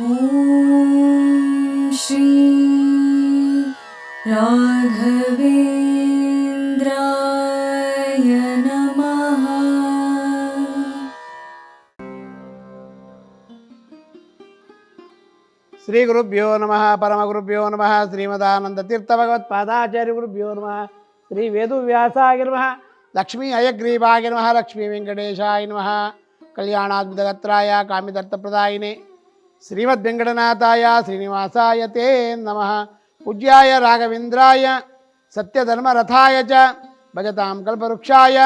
ॐ श्री राघवेन्द्राय नमः ಶ್ರೀ ಗುರುಭ್ಯೋ ನಮಃ ಪರಮ ಗುರುಭ್ಯೋ ನಮಃ ಶ್ರೀಮದಾನಂದ ತೀರ್ಥ ಭಗವತ್ ಪಾದಾಚಾರ್ಯ ಗುರುಭ್ಯೋ ನಮಃ ಶ್ರೀ ವೇದುವ್ಯಾಸಾಯ ನಮಃ ಲಕ್ಷ್ಮೀ ಅಯಗ್ರೀವಾಯ ನಮಃ ಲಕ್ಷ್ಮೀ ವೆಂಕಟೇಶಾಯ ನಮಃ ಕಲ್ಯಾಣಾದ್ಭುತಗತ್ರಾಯ ಕಾಮಿದರ್ಥಪ್ರದಾಯಿನೇ ಶ್ರೀಮದ್ ವೆಂಕಟನಾಥಾಯ ಶ್ರೀನಿವಾಸಾಯ ತೇ ನಮಃ. ಪೂಜ್ಯಾಯ ರಾಘವೇಂದ್ರಾಯ ಸತ್ಯಧರ್ಮರಥಾಯ ಚ ಭಜತಾಂ ಕಲ್ಪವೃಕ್ಷಾಯ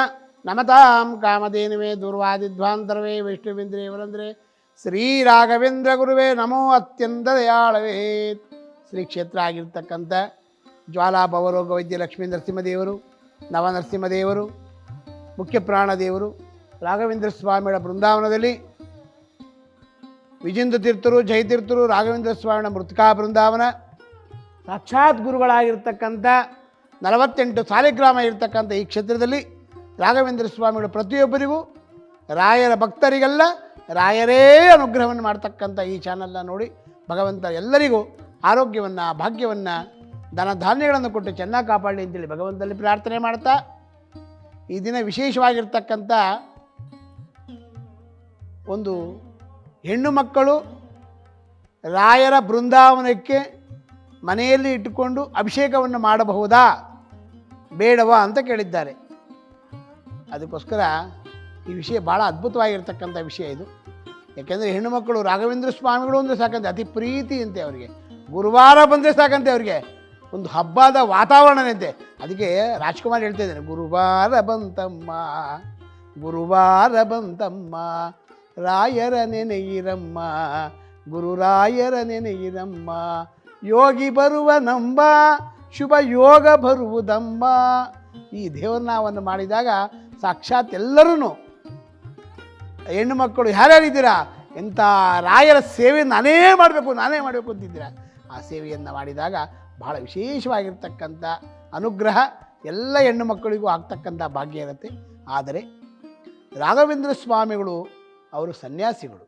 ನಮತಾಂ ಕಾಮಧೇನುವೆ ದುರ್ವಾದಿಧ್ವಾಂತರವೇ ವಿಷ್ಣುವಿಂದ್ರೇ ವರಂದ್ರೆ. ಶ್ರೀ ರಾಘವೇಂದ್ರ ಗುರುವೇ ನಮೋ ಅತ್ಯಂತ ದಯಾಳವೇ. ಶ್ರೀ ಕ್ಷೇತ್ರ ಆಗಿರ್ತಕ್ಕಂಥ ಜ್ವಾಲಾ ಭವರೋಗ ವೈದ್ಯ ಲಕ್ಷ್ಮೀ ನರಸಿಂಹದೇವರು ನವನರಸಿಂಹದೇವರು ಮುಖ್ಯ ಪ್ರಾಣದೇವರು ರಾಘವೇಂದ್ರ ಸ್ವಾಮಿಗಳ ಬೃಂದಾವನದಲ್ಲಿ ವಿಜೇಂದ್ರ ತೀರ್ಥರು ಜಯತೀರ್ಥರು, ರಾಘವೇಂದ್ರ ಸ್ವಾಮಿನ ಮೃತಿಕಾ ಬೃಂದಾವನ, ಸಾಕ್ಷಾತ್ ಗುರುಗಳಾಗಿರ್ತಕ್ಕಂಥ ನಲವತ್ತೆಂಟು ಸಾಲಿಗ್ರಾಮ ಇರತಕ್ಕಂಥ ಈ ಕ್ಷೇತ್ರದಲ್ಲಿ ರಾಘವೇಂದ್ರ ಸ್ವಾಮಿಗಳು ಪ್ರತಿಯೊಬ್ಬರಿಗೂ ರಾಯರ ಭಕ್ತರಿಗೆಲ್ಲ, ರಾಯರೇ ಅನುಗ್ರಹವನ್ನು ಮಾಡ್ತಕ್ಕಂಥ ಈ ಚಾನಲ್ನ ನೋಡಿ ಭಗವಂತ ಎಲ್ಲರಿಗೂ ಆರೋಗ್ಯವನ್ನು, ಭಾಗ್ಯವನ್ನು, ಧನ ಧಾನ್ಯಗಳನ್ನು ಕೊಟ್ಟು ಚೆನ್ನಾಗಿ ಕಾಪಾಡಲಿ ಅಂತೇಳಿ ಭಗವಂತನಲ್ಲಿ ಪ್ರಾರ್ಥನೆ ಮಾಡ್ತಾ ಈ ದಿನ ವಿಶೇಷವಾಗಿರ್ತಕ್ಕಂಥ ಒಂದು ಹೆಣ್ಣು ಮಕ್ಕಳು ರಾಯರ ಬೃಂದಾವನಕ್ಕೆ ಮನೆಯಲ್ಲಿ ಇಟ್ಟುಕೊಂಡು ಅಭಿಷೇಕವನ್ನು ಮಾಡಬಹುದಾ? ಬೇಡವಾ ಅಂತ ಕೇಳಿದ್ದಾರೆ. ಅದಕ್ಕೋಸ್ಕರ ಈ ವಿಷಯ ಭಾಳ ಅದ್ಭುತವಾಗಿರ್ತಕ್ಕಂಥ ವಿಷಯ ಇದು. ಯಾಕೆಂದರೆ ಹೆಣ್ಣುಮಕ್ಕಳು ರಾಘವೇಂದ್ರ ಸ್ವಾಮಿಗಳು ಅಂದರೆ ಸಾಕಂತೆ, ಅತಿ ಪ್ರೀತಿ ಅಂತೆ ಅವರಿಗೆ. ಗುರುವಾರ ಬಂದರೆ ಸಾಕಂತೆ ಅವರಿಗೆ. ಒಂದು ಹಬ್ಬದ ವಾತಾವರಣನಂತೆ ಅದಕ್ಕೆ ರಾಜ್ಕುಮಾರ್ ಹೇಳ್ತಾ ಇದ್ದಾನೆ, ಗುರುವಾರ ಬಂತಮ್ಮ ಗುರುವಾರ ಬಂತಮ್ಮ ರಾಯರ ನೆನೆಯಿರಮ್ಮ ಗುರುರಾಯರ ನೆನೆಯಿರಮ್ಮ ಯೋಗಿ ಬರುವ ನಂಬ, ಶುಭ ಯೋಗ ಬರುವುದಂಬ ಈ ದೇವರನಾವನ್ನು ಮಾಡಿದಾಗ ಸಾಕ್ಷಾತ್ ಎಲ್ಲರೂ ಹೆಣ್ಣು ಮಕ್ಕಳು ಯಾರ್ಯಾರಿದ್ದೀರಾ? ಎಂಥ ರಾಯರ ಸೇವೆ ನಾನೇ ಮಾಡಬೇಕು ನಾನೇ ಮಾಡಬೇಕು ಅಂತಿದ್ದೀರಾ. ಆ ಸೇವೆಯನ್ನು ಮಾಡಿದಾಗ ಬಹಳ ವಿಶೇಷವಾಗಿರ್ತಕ್ಕಂಥ ಅನುಗ್ರಹ ಎಲ್ಲ ಹೆಣ್ಣು ಮಕ್ಕಳಿಗೂ ಆಗ್ತಕ್ಕಂಥ ಭಾಗ್ಯ ಇರುತ್ತೆ. ಆದರೆ ರಾಘವೇಂದ್ರ ಸ್ವಾಮಿಗಳು ಅವರು ಸನ್ಯಾಸಿಗಳು.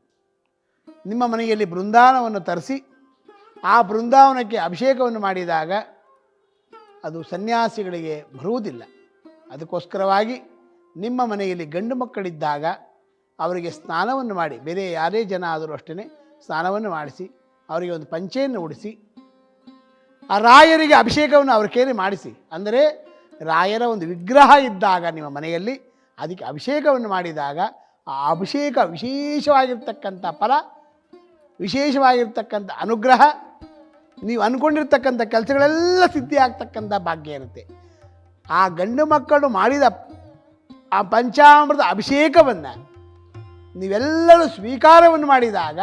ನಿಮ್ಮ ಮನೆಯಲ್ಲಿ ಬೃಂದಾವನವನ್ನು ತರಿಸಿ, ಆ ಬೃಂದಾವನಕ್ಕೆ ಅಭಿಷೇಕವನ್ನು ಮಾಡಿದಾಗ ಅದು ಸನ್ಯಾಸಿಗಳಿಗೆ ಬರುವುದಿಲ್ಲ. ಅದಕ್ಕೋಸ್ಕರವಾಗಿ ನಿಮ್ಮ ಮನೆಯಲ್ಲಿ ಗಂಡು ಮಕ್ಕಳಿದ್ದಾಗ ಅವರಿಗೆ ಸ್ನಾನವನ್ನು ಮಾಡಿ, ಬೇರೆ ಯಾರೇ ಜನ ಆದರೂ ಅಷ್ಟೇ ಸ್ನಾನವನ್ನು ಮಾಡಿಸಿ, ಅವರಿಗೆ ಒಂದು ಪಂಚೆಯನ್ನು ಉಡಿಸಿ, ಆ ರಾಯರಿಗೆ ಅಭಿಷೇಕವನ್ನು ಅವ್ರ ಕೇಳಿ ಮಾಡಿಸಿ. ಅಂದರೆ ರಾಯರ ಒಂದು ವಿಗ್ರಹ ಇದ್ದಾಗ ನಿಮ್ಮ ಮನೆಯಲ್ಲಿ, ಅದಕ್ಕೆ ಅಭಿಷೇಕವನ್ನು ಮಾಡಿದಾಗ ಆ ಅಭಿಷೇಕ ವಿಶೇಷವಾಗಿರ್ತಕ್ಕಂಥ ಫಲ, ವಿಶೇಷವಾಗಿರ್ತಕ್ಕಂಥ ಅನುಗ್ರಹ, ನೀವು ಅಂದ್ಕೊಂಡಿರ್ತಕ್ಕಂಥ ಕೆಲಸಗಳೆಲ್ಲ ಸಿದ್ಧಿ ಆಗ್ತಕ್ಕಂಥ ಭಾಗ್ಯ ಇರುತ್ತೆ. ಆ ಗಂಡು ಮಕ್ಕಳು ಮಾಡಿದ ಆ ಪಂಚಾಮೃತ ಅಭಿಷೇಕವನ್ನು ನೀವೆಲ್ಲರೂ ಸ್ವೀಕಾರವನ್ನು ಮಾಡಿದಾಗ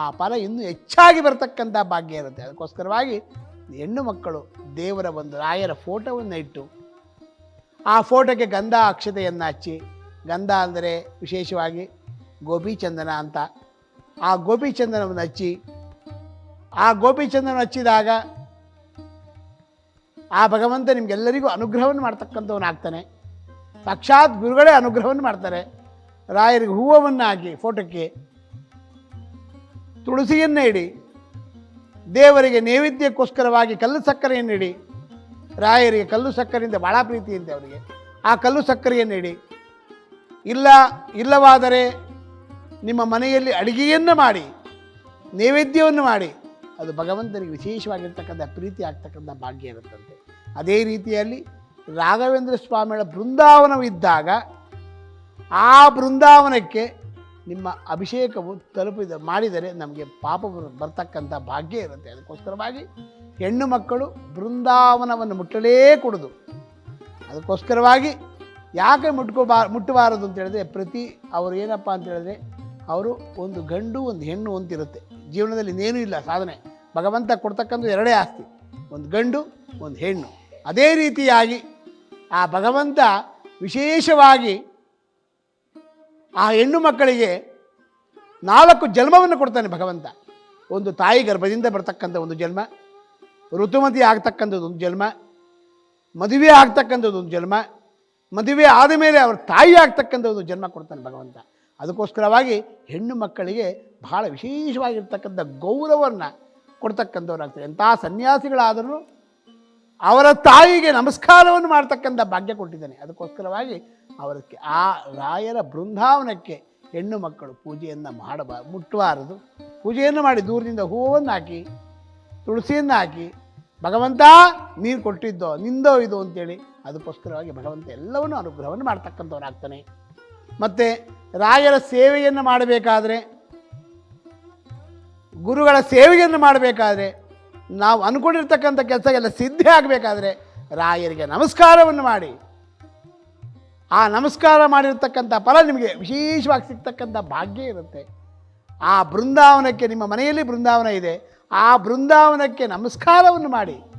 ಆ ಫಲ ಇನ್ನೂ ಹೆಚ್ಚಾಗಿ ಬರತಕ್ಕಂಥ ಭಾಗ್ಯ ಇರುತ್ತೆ. ಅದಕ್ಕೋಸ್ಕರವಾಗಿ ಹೆಣ್ಣು ಮಕ್ಕಳು ದೇವರ ಒಂದು ರಾಯರ ಫೋಟೋವನ್ನು ಇಟ್ಟು ಆ ಫೋಟೋಕ್ಕೆ ಗಂಧ ಅಕ್ಷತೆಯನ್ನು ಹಚ್ಚಿ ಗಂಧ ಅಂದರೆ ವಿಶೇಷವಾಗಿ ಗೋಪಿಚಂದನ ಅಂತ. ಆ ಗೋಪಿಚಂದನವನ್ನು ಹಚ್ಚಿ, ಆ ಗೋಪಿಚಂದನ ಹಚ್ಚಿದಾಗ ಆ ಭಗವಂತ ನಿಮಗೆಲ್ಲರಿಗೂ ಅನುಗ್ರಹವನ್ನು ಮಾಡ್ತಕ್ಕಂಥವನು ಆಗ್ತಾನೆ ಸಾಕ್ಷಾತ್ ಗುರುಗಳೇ ಅನುಗ್ರಹವನ್ನು ಮಾಡ್ತಾರೆ. ರಾಯರಿಗೆ ಹೂವನ್ನು ಹಾಕಿ ಫೋಟೋಕ್ಕೆ ತುಳಸಿಯನ್ನು ಇಡಿ, ದೇವರಿಗೆ ನೈವೇದ್ಯಕ್ಕೋಸ್ಕರವಾಗಿ ಕಲ್ಲು ಸಕ್ಕರೆಯನ್ನು ಇಡಿ ರಾಯರಿಗೆ ಕಲ್ಲು ಸಕ್ಕರೆಯಿಂದ ಭಾಳ ಪ್ರೀತಿ ಅಂತೆ ಅವರಿಗೆ. ಆ ಕಲ್ಲು ಸಕ್ಕರೆಯನ್ನು ಇಡಿ ಇಲ್ಲ, ಇಲ್ಲವಾದರೆ ನಿಮ್ಮ ಮನೆಯಲ್ಲಿ ಅಡುಗೆಯನ್ನು ಮಾಡಿ, ನೈವೇದ್ಯವನ್ನು ಮಾಡಿ, ಅದು ಭಗವಂತನಿಗೆ ವಿಶೇಷವಾಗಿರ್ತಕ್ಕಂಥ ಪ್ರೀತಿ ಆಗ್ತಕ್ಕಂಥ ಭಾಗ್ಯ ಇರುತ್ತಂತೆ. ಅದೇ ರೀತಿಯಲ್ಲಿ ರಾಘವೇಂದ್ರ ಸ್ವಾಮಿಗಳ ಬೃಂದಾವನವಿದ್ದಾಗ ಆ ಬೃಂದಾವನಕ್ಕೆ ನಿಮ್ಮ ಅಭಿಷೇಕವು ತಲುಪಿದ, ಮಾಡಿದರೆ ನಮಗೆ ಪಾಪ ಬರು- ಬರ್ತಕ್ಕಂಥ ಭಾಗ್ಯ ಇರುತ್ತೆ. ಅದಕ್ಕೋಸ್ಕರವಾಗಿ ಹೆಣ್ಣು ಮಕ್ಕಳು ಬೃಂದಾವನವನ್ನು ಮುಟ್ಟಲೇ ಕೊಡೋದು. ಅದಕ್ಕೋಸ್ಕರವಾಗಿ ಯಾಕೆ ಮುಟ್ಕೋಬಾ, ಮುಟ್ಟಬಾರದು ಅಂತ ಹೇಳಿದ್ರೆ, ಪ್ರತಿ ಅವರು ಏನಪ್ಪ ಅಂತ ಹೇಳಿದ್ರೆ, ಅವರು ಒಂದು ಗಂಡು, ಒಂದು ಹೆಣ್ಣು ಅಂತಿರುತ್ತೆ. ಜೀವನದಲ್ಲಿ ಇನ್ನೇನೂ ಇಲ್ಲ, ಸಾಧನೆ. ಭಗವಂತ ಕೊಡ್ತಕ್ಕಂಥ ಎರಡೇ ಆಸ್ತಿ, ಒಂದು ಗಂಡು, ಒಂದು ಹೆಣ್ಣು. ಅದೇ ರೀತಿಯಾಗಿ ಆ ಭಗವಂತ ವಿಶೇಷವಾಗಿ ಆ ಹೆಣ್ಣು ಮಕ್ಕಳಿಗೆ ನಾಲ್ಕು ಜನ್ಮವನ್ನು ಕೊಡ್ತಾನೆ ಭಗವಂತ. ಒಂದು ತಾಯಿ ಗರ್ಭದಿಂದ ಬರ್ತಕ್ಕಂಥ ಒಂದು ಜನ್ಮ, ಋತುಮತಿ ಆಗ್ತಕ್ಕಂಥದ್ದು ಒಂದು ಜನ್ಮ, ಮದುವೆ ಆಗ್ತಕ್ಕಂಥದ್ದು ಒಂದು ಜನ್ಮ ಮದುವೆ ಆದ ಮೇಲೆ ಅವ್ರ ತಾಯಿ ಆಗ್ತಕ್ಕಂಥ ಒಂದು ಜನ್ಮ ಕೊಡ್ತಾನೆ ಭಗವಂತ. ಅದಕ್ಕೋಸ್ಕರವಾಗಿ ಹೆಣ್ಣು ಮಕ್ಕಳಿಗೆ ಬಹಳ ವಿಶೇಷವಾಗಿರ್ತಕ್ಕಂಥ ಗೌರವವನ್ನು ಕೊಡ್ತಕ್ಕಂಥವ್ರಾಗ್ತಾರೆ. ಎಂಥ ಸನ್ಯಾಸಿಗಳಾದರೂ ಅವರ ತಾಯಿಗೆ ನಮಸ್ಕಾರವನ್ನು ಮಾಡ್ತಕ್ಕಂಥ ಭಾಗ್ಯ ಕೊಟ್ಟಿದ್ದಾನೆ. ಅದಕ್ಕೋಸ್ಕರವಾಗಿ ಅವರಕ್ಕೆ ಆ ರಾಯರ ಬೃಂದಾವನಕ್ಕೆ ಹೆಣ್ಣು ಮಕ್ಕಳು ಪೂಜೆಯನ್ನು ಮಾಡಬಾ, ಮುಟ್ಟಬಾರದು. ಪೂಜೆಯನ್ನು ಮಾಡಿ ದೂರದಿಂದ ಹೂವನ್ನು ಹಾಕಿ, ತುಳಸಿಯನ್ನು ಹಾಕಿ, ಭಗವಂತ ನೀರು ಕೊಟ್ಟಿದ್ದೋ, ನಿಂದೋ ಇದು ಅಂತೇಳಿ ಅದಕ್ಕೋಸ್ಕರವಾಗಿ ಭಗವಂತ ಎಲ್ಲವನ್ನೂ ಅನುಗ್ರಹವನ್ನು ಮಾಡ್ತಕ್ಕಂಥವನಾಗ್ತಾನೆ. ಮತ್ತು ರಾಯರ ಸೇವೆಯನ್ನು ಮಾಡಬೇಕಾದ್ರೆ, ಗುರುಗಳ ಸೇವೆಯನ್ನು ಮಾಡಬೇಕಾದ್ರೆ, ನಾವು ಅಂದ್ಕೊಂಡಿರ್ತಕ್ಕಂಥ ಕೆಲಸ ಎಲ್ಲ ಸಿದ್ಧಿ ಆಗಬೇಕಾದ್ರೆ ರಾಯರಿಗೆ ನಮಸ್ಕಾರವನ್ನು ಮಾಡಿ. ಆ ನಮಸ್ಕಾರ ಮಾಡಿರ್ತಕ್ಕಂಥ ಫಲ ನಿಮಗೆ ವಿಶೇಷವಾಗಿ ಸಿಗ್ತಕ್ಕಂಥ ಭಾಗ್ಯ ಇರುತ್ತೆ. ಆ ಬೃಂದಾವನಕ್ಕೆ, ನಿಮ್ಮ ಮನೆಯಲ್ಲಿ ಬೃಂದಾವನ ಇದೆ, ಆ ಬೃಂದಾವನಕ್ಕೆ ನಮಸ್ಕಾರವನ್ನು ಮಾಡಿ.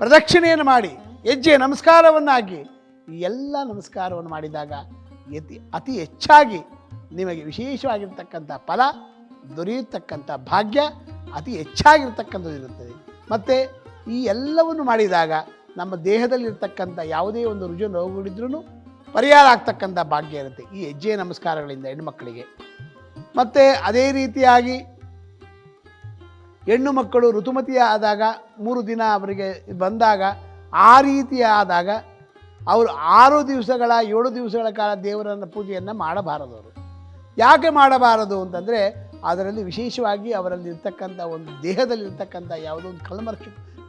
ಪ್ರದಕ್ಷಿಣೆಯನ್ನು ಮಾಡಿ, ಹೆಜ್ಜೆ, ನಮಸ್ಕಾರವನ್ನಾಗಿ, ಈ ಎಲ್ಲ ನಮಸ್ಕಾರವನ್ನು ಮಾಡಿದಾಗ ಅತಿ ಅತಿ ಹೆಚ್ಚಾಗಿ ನಿಮಗೆ ವಿಶೇಷವಾಗಿರ್ತಕ್ಕಂಥ ಫಲ ದೊರೆಯತಕ್ಕಂಥ ಭಾಗ್ಯ ಅತಿ ಹೆಚ್ಚಾಗಿರ್ತಕ್ಕಂಥದ್ದು ಇರುತ್ತದೆ. ಮತ್ತು ಈ ಎಲ್ಲವನ್ನು ಮಾಡಿದಾಗ ನಮ್ಮ ದೇಹದಲ್ಲಿರ್ತಕ್ಕಂಥ ಯಾವುದೇ ಒಂದು ರುಜು ನೋವುಗಳಿದ್ರೂ ಪರಿಹಾರ ಆಗ್ತಕ್ಕಂಥ ಭಾಗ್ಯ ಇರುತ್ತೆ. ಈ ಹೆಜ್ಜೆ ನಮಸ್ಕಾರಗಳಿಂದ ಹೆಣ್ಮಕ್ಕಳಿಗೆ ಮತ್ತು ಅದೇ ರೀತಿಯಾಗಿ ಹೆಣ್ಣು ಮಕ್ಕಳು ಋತುಮತಿ ಆದಾಗ ಮೂರು ದಿನ ಅವರಿಗೆ ಬಂದಾಗ ಆ ರೀತಿ ಆದಾಗ ಅವರು ಆರು ದಿವಸಗಳ, ಏಳು ದಿವಸಗಳ ಕಾಲ ದೇವರನ್ನು ಪೂಜೆಯನ್ನು ಮಾಡಬಾರದು ಅವರು ಯಾಕೆ ಮಾಡಬಾರದು ಅಂತಂದರೆ ಅದರಲ್ಲಿ ವಿಶೇಷವಾಗಿ ಅವರಲ್ಲಿ ಇರ್ತಕ್ಕಂಥ ಒಂದು ದೇಹದಲ್ಲಿ ಇರ್ತಕ್ಕಂಥ ಯಾವುದೋ ಒಂದು ಕಲ್ಮಶ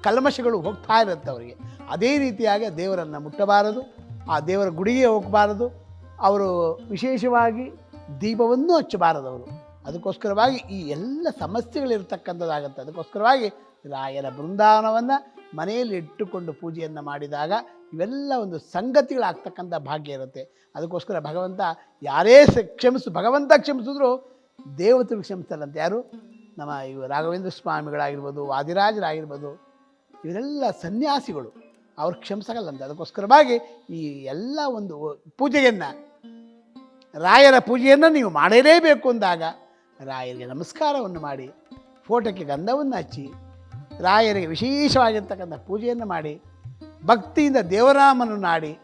ಕಲ್ಮಶಗಳು ಹೋಗ್ತಾ ಇರುತ್ತೆ ಅವರಿಗೆ. ಅದೇ ರೀತಿಯಾಗಿ ದೇವರನ್ನು ಮುಟ್ಟಬಾರದು, ಆ ದೇವರ ಗುಡಿಗೆ ಹೋಗಬಾರದು, ಅವರು ವಿಶೇಷವಾಗಿ ದೀಪವನ್ನು ಹಚ್ಚಬಾರದು ಅವರು ಅದಕ್ಕೋಸ್ಕರವಾಗಿ ಈ ಎಲ್ಲ ಸಮಸ್ಯೆಗಳಿರ್ತಕ್ಕಂಥದ್ದಾಗುತ್ತೆ. ಅದಕ್ಕೋಸ್ಕರವಾಗಿ ರಾಯರ ಬೃಂದಾವನವನ್ನು ಮನೆಯಲ್ಲಿ ಇಟ್ಟುಕೊಂಡು ಪೂಜೆಯನ್ನು ಮಾಡಿದಾಗ ಇವೆಲ್ಲ ಒಂದು ಸಂಗತಿಗಳಾಗ್ತಕ್ಕಂಥ ಭಾಗ್ಯ ಇರುತ್ತೆ. ಅದಕ್ಕೋಸ್ಕರ ಭಗವಂತ ಯಾರೇ ಸ ಕ್ಷಮಿಸು, ಭಗವಂತ ಕ್ಷಮಿಸಿದ್ರು ದೇವತೆಗಳು ಕ್ಷಮಿಸಲ್ಲಂತೆ ಯಾರು? ನಮ್ಮ ಇವು ರಾಘವೇಂದ್ರ ಸ್ವಾಮಿಗಳಾಗಿರ್ಬೋದು, ವಾದಿರಾಜರಾಗಿರ್ಬೋದು, ಇವರೆಲ್ಲ ಸನ್ಯಾಸಿಗಳು. ಅವ್ರು ಕ್ಷಮಿಸಗಲ್ಲಂತೆ ಅದಕ್ಕೋಸ್ಕರವಾಗಿ ಈ ಎಲ್ಲ ಒಂದು ಪೂಜೆಯನ್ನು, ರಾಯರ ಪೂಜೆಯನ್ನು ನೀವು ಮಾಡಲೇಬೇಕು ಅಂದಾಗ ರಾಯರಿಗೆ ನಮಸ್ಕಾರವನ್ನು ಮಾಡಿ ಫೋಟೋಕ್ಕೆ ಗಂಧವನ್ನು ಹಚ್ಚಿ, ರಾಯರಿಗೆ ವಿಶೇಷವಾಗಿರ್ತಕ್ಕಂಥ ಪೂಜೆಯನ್ನು ಮಾಡಿ, ಭಕ್ತಿಯಿಂದ ದೇವರಾಮನು ನಾಡಿ,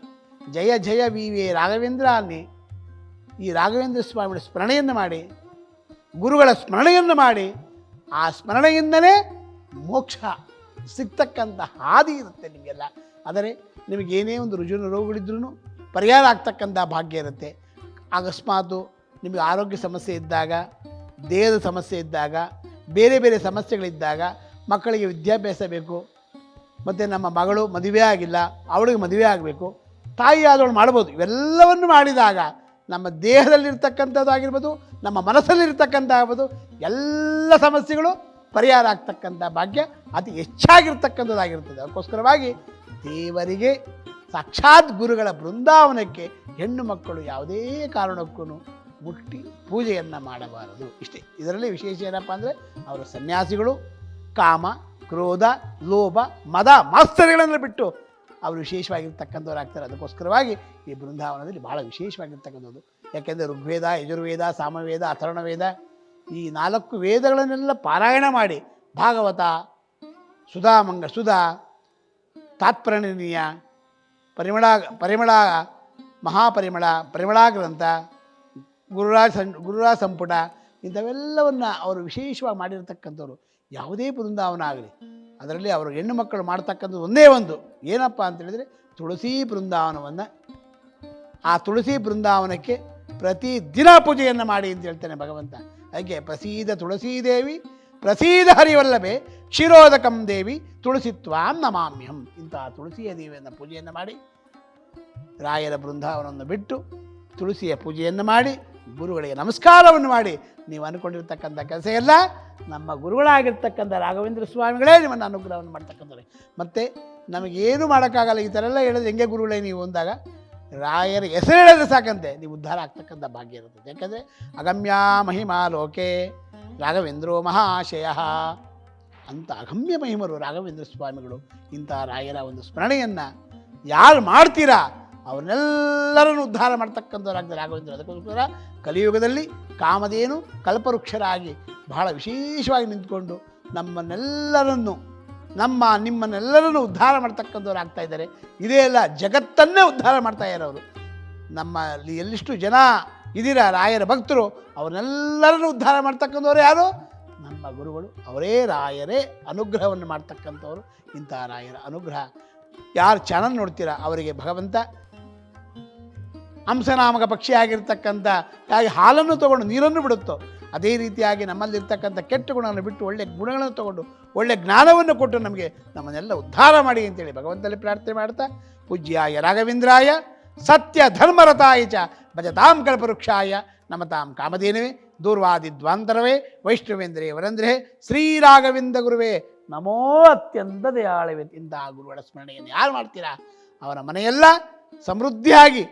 ಜಯ ಜಯ ವಿ ವಿ ರಾಘವೇಂದ್ರ ಅಲ್ಲಿ ಈ ರಾಘವೇಂದ್ರ ಸ್ವಾಮಿಗಳ ಸ್ಮರಣೆಯನ್ನು ಮಾಡಿ, ಗುರುಗಳ ಸ್ಮರಣೆಯನ್ನು ಮಾಡಿ, ಆ ಸ್ಮರಣೆಯಿಂದಲೇ ಮೋಕ್ಷ ಸಿಗ್ತಕ್ಕಂಥ ಹಾದಿ ಇರುತ್ತೆ ನಿಮಗೆಲ್ಲ. ಆದರೆ ನಿಮಗೆ ಏನೇ ಒಂದು ರುಜುನ ರೋಗಗಳಿದ್ರೂ ಪರಿಹಾರ ಆಗ್ತಕ್ಕಂಥ ಭಾಗ್ಯ ಇರುತ್ತೆ. ಅಕಸ್ಮಾತು ನಿಮಗೆ ಆರೋಗ್ಯ ಸಮಸ್ಯೆ ಇದ್ದಾಗ ದೇಹದ ಸಮಸ್ಯೆ ಇದ್ದಾಗ, ಬೇರೆ ಬೇರೆ ಸಮಸ್ಯೆಗಳಿದ್ದಾಗ ಮಕ್ಕಳಿಗೆ ವಿದ್ಯಾಭ್ಯಾಸ ಬೇಕು, ಮತ್ತು ನಮ್ಮ ಮಗಳು ಮದುವೆ ಆಗಿಲ್ಲ, ಅವಳಿಗೆ ಮದುವೆ ಆಗಬೇಕು, ತಾಯಿ ಆದವಳು ಮಾಡ್ಬೋದು. ಇವೆಲ್ಲವನ್ನು ಮಾಡಿದಾಗ ನಮ್ಮ ದೇಹದಲ್ಲಿರ್ತಕ್ಕಂಥದ್ದಾಗಿರ್ಬೋದು ನಮ್ಮ ಮನಸ್ಸಲ್ಲಿರ್ತಕ್ಕಂಥ ಆಗ್ಬೋದು ಎಲ್ಲ ಸಮಸ್ಯೆಗಳು ಪರಿಹಾರ ಆಗ್ತಕ್ಕಂಥ ಭಾಗ್ಯ ಅತಿ ಹೆಚ್ಚಾಗಿರ್ತಕ್ಕಂಥದ್ದಾಗಿರ್ತದೆ ಅದಕ್ಕೋಸ್ಕರವಾಗಿ ದೇವರಿಗೆ ಸಾಕ್ಷಾತ್ ಗುರುಗಳ ಬೃಂದಾವನಕ್ಕೆ ಹೆಣ್ಣು ಮಕ್ಕಳು ಯಾವುದೇ ಕಾರಣಕ್ಕೂ ಮುಟ್ಟಿ ಪೂಜೆಯನ್ನು ಮಾಡಬಾರದು. ಇಷ್ಟೇ. ಇದರಲ್ಲಿ ವಿಶೇಷ ಏನಪ್ಪ ಅಂದರೆ ಅವರು ಸನ್ಯಾಸಿಗಳು ಕಾಮ, ಕ್ರೋಧ, ಲೋಭ, ಮದ ಮಾಸ್ತರ್ಗಳನ್ನು ಬಿಟ್ಟು ಅವರು ವಿಶೇಷವಾಗಿರ್ತಕ್ಕಂಥವ್ರು ಆಗ್ತಾರೆ. ಅದಕ್ಕೋಸ್ಕರವಾಗಿ ಈ ಬೃಂದಾವನದಲ್ಲಿ ಭಾಳ ವಿಶೇಷವಾಗಿರ್ತಕ್ಕಂಥದ್ದು. ಯಾಕೆಂದರೆ ಋಗ್ವೇದ, ಯಜುರ್ವೇದ, ಸಾಮವೇದ ಅಥರ್ಣವೇದ ಈ ನಾಲ್ಕು ವೇದಗಳನ್ನೆಲ್ಲ ಪಾರಾಯಣ ಮಾಡಿ ಭಾಗವತ ಸುಧಾಮಂಗ ಸುಧಾ ತಾತ್ಪರ್ಯನೀಯ ಪರಿಮಳ ಪರಿಮಳ, ಮಹಾಪರಿಮಳ, ಪರಿಮಳ ಗ್ರಂಥ ಗುರುರಾಜ್ ಸಂ, ಗುರುರಾಜ್ ಸಂಪುಟ, ಇಂಥವೆಲ್ಲವನ್ನು ಅವರು ವಿಶೇಷವಾಗಿ ಮಾಡಿರ್ತಕ್ಕಂಥವ್ರು, ಯಾವುದೇ ಬೃಂದಾವನ ಆಗಲಿ ಅದರಲ್ಲಿ ಅವರು ಹೆಣ್ಣು ಮಕ್ಕಳು ಮಾಡ್ತಕ್ಕಂಥದ್ದು ಒಂದೇ ಒಂದು. ಏನಪ್ಪ ಅಂತ ಹೇಳಿದರೆ ತುಳಸಿ ಬೃಂದಾವನವನ್ನು, ಆ ತುಳಸಿ ಬೃಂದಾವನಕ್ಕೆ ಪ್ರತಿ ದಿನ ಪೂಜೆಯನ್ನು ಮಾಡಿ ಅಂತ ಹೇಳ್ತಾನೆ ಭಗವಂತ. ಅದಕ್ಕೆ ಪ್ರಸೀದ ತುಳಸೀ ದೇವಿ ಪ್ರಸೀದ ಹರಿವಲ್ಲಭೆ, ಕ್ಷೀರೋದಕಂ ದೇವಿ ತುಳಸಿತ್ವಾಂ ನಮಾಮ್ಯಂ ಇಂತಹ ತುಳಸಿಯ ದೇವಿಯನ್ನು ಪೂಜೆಯನ್ನು ಮಾಡಿ, ರಾಯರ ಬೃಂದಾವನವನ್ನು ಬಿಟ್ಟು ತುಳಸಿಯ ಪೂಜೆಯನ್ನು ಮಾಡಿ ಗುರುಗಳಿಗೆ ನಮಸ್ಕಾರವನ್ನು ಮಾಡಿ ನೀವು ಅಂದ್ಕೊಂಡಿರ್ತಕ್ಕಂಥ ಕೆಲಸ ಎಲ್ಲ ನಮ್ಮ ಗುರುಗಳಾಗಿರ್ತಕ್ಕಂಥ ರಾಘವೇಂದ್ರ ಸ್ವಾಮಿಗಳೇ ನಿಮ್ಮನ್ನು ಅನುಗ್ರಹವನ್ನು ಮಾಡ್ತಕ್ಕಂಥವ್ರೆ. ಮತ್ತು ನಮಗೇನು ಮಾಡೋಕ್ಕಾಗಲ್ಲ, ಈ ಥರ ಎಲ್ಲ ಹೇಳಿದ್ರೆ ಹೆಂಗೆ ಗುರುಗಳೇ ನೀವು ಅಂದಾಗ, ರಾಯರ ಹೆಸರು ಹೇಳಿದ್ರೆ ಸಾಕಂತೆ, ನೀವು ಉದ್ಧಾರ ಆಗ್ತಕ್ಕಂಥ ಭಾಗ್ಯ ಇರುತ್ತೆ ಯಾಕಂದರೆ ಅಗಮ್ಯ ಮಹಿಮಾ ಲೋಕೆ, ರಾಘವೇಂದ್ರೋ ಮಹಾಶಯ ಅಂತ ಅಗಮ್ಯ ಮಹಿಮರು ರಾಘವೇಂದ್ರ ಸ್ವಾಮಿಗಳು ಇಂಥ ರಾಯರ ಒಂದು ಸ್ಮರಣೆಯನ್ನು ಯಾರು ಮಾಡ್ತೀರಾ? ಅವ್ರನ್ನೆಲ್ಲರನ್ನು ಉದ್ಧಾರ ಮಾಡ್ತಕ್ಕಂಥವ್ರಾಗ್ತಾರೆ ರಾಘವೇಂದ್ರ. ಅದಕ್ಕೋಸ್ಕರ ಕಲಿಯುಗದಲ್ಲಿ ಕಾಮಧೇನು ಕಲ್ಪವೃಕ್ಷರಾಗಿ ಬಹಳ ವಿಶೇಷವಾಗಿ ನಿಂತ್ಕೊಂಡು ನಮ್ಮನ್ನೆಲ್ಲರನ್ನು, ನಮ್ಮ ನಿಮ್ಮನ್ನೆಲ್ಲರನ್ನು ಉದ್ಧಾರ ಮಾಡ್ತಕ್ಕಂಥವ್ರು ಇದ್ದಾರೆ. ಇದೇ ಎಲ್ಲ ಜಗತ್ತನ್ನೇ ಉದ್ಧಾರ ಮಾಡ್ತಾ ಅವರು ನಮ್ಮಲ್ಲಿ ಎಲ್ಲಿಷ್ಟು ಜನ ಇದೀರ ರಾಯರ ಭಕ್ತರು ಅವರೆಲ್ಲರನ್ನು ಉದ್ಧಾರ ಮಾಡ್ತಕ್ಕಂಥವ್ರು ಯಾರು? ನಮ್ಮ ಗುರುಗಳು. ಅವರೇ ರಾಯರೇ ಅನುಗ್ರಹವನ್ನು ಮಾಡ್ತಕ್ಕಂಥವ್ರು ಇಂಥ ರಾಯರ ಅನುಗ್ರಹ. ಯಾರು ಚಾನಲ್ ನೋಡ್ತೀರಾ ಅವರಿಗೆ ಭಗವಂತ ಹಂಸನಾಮಕ ಪಕ್ಷಿ ತಾಯಿ ಹಾಲನ್ನು ತಗೊಂಡು ನೀರನ್ನು ಬಿಡುತ್ತೋ, ಅದೇ ರೀತಿಯಾಗಿ ನಮ್ಮಲ್ಲಿರ್ತಕ್ಕಂಥ ಕೆಟ್ಟ ಗುಣವನ್ನು ಬಿಟ್ಟು ಒಳ್ಳೆಯ ಗುಣಗಳನ್ನು ತಗೊಂಡು ಒಳ್ಳೆಯ ಜ್ಞಾನವನ್ನು ಕೊಟ್ಟು ನಮಗೆ ನಮ್ಮನ್ನೆಲ್ಲ ಉದ್ಧಾರ ಮಾಡಿ ಅಂತೇಳಿ ಭಗವಂತನಲ್ಲಿ ಪ್ರಾರ್ಥನೆ ಮಾಡ್ತಾ, ಪೂಜ್ಯಾಯ ರಾಘವೇಂದ್ರಾಯ, ಸತ್ಯ ಧರ್ಮರತಾಯ ಚ ಭಜತಾಂ ಕಲ್ಪವೃಕ್ಷಾಯ ನಮ್ಮ ತಾಂ ಕಾಮಧೇನವೇ ದೂರ್ವಾದಿ ದ್ವಾಂತರವೇ ವೈಷ್ಣವೇಂದ್ರೇ ವರಂದ್ರೇ ಶ್ರೀರಾಘವೇಂದ್ರ ಗುರುವೇ, ನಮೋ ಅತ್ಯಂತ ದಯಾಳವೇ ಇಂತಹ ಗುರುಗಳ ಸ್ಮರಣೆಯನ್ನು ಯಾರು ಮಾಡ್ತೀರಾ? ಅವರ ಮನೆಯೆಲ್ಲ ಸಮೃದ್ಧಿಯಾಗಿ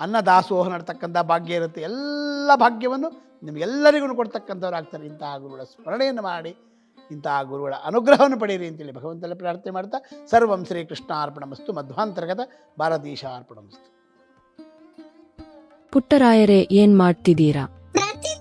ಅನ್ನದಾಸೋಹ ನಡ್ತಕ್ಕಂಥ ಭಾಗ್ಯ ಇರುತ್ತೆ. ಎಲ್ಲ ಭಾಗ್ಯವನ್ನು ನಿಮಗೆಲ್ಲರಿಗೂ ಕೊಡ್ತಕ್ಕಂಥವ್ರು ಆಗ್ತಾರೆ ಇಂತಹ ಗುರುಗಳ ಸ್ಮರಣೆಯನ್ನು ಮಾಡಿ, ಇಂತಹ ಗುರುಗಳ ಅನುಗ್ರಹವನ್ನು ಪಡೆಯಿರಿ ಅಂತೇಳಿ ಭಗವಂತಲ್ಲಿ ಪ್ರಾರ್ಥನೆ ಮಾಡ್ತಾ ಸರ್ವಂ ಶ್ರೀ ಕೃಷ್ಣಾರ್ಪಣಮಸ್ತು ಮಧ್ವಾಂತರ್ಗತ ಭಾರತೀಶಾರ್ಪಣಮಸ್ತು. ಪುಟ್ಟರಾಯರೇ, ಏನ್ ಮಾಡ್ತಿದ್ದೀರಾ?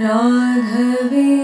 राघवे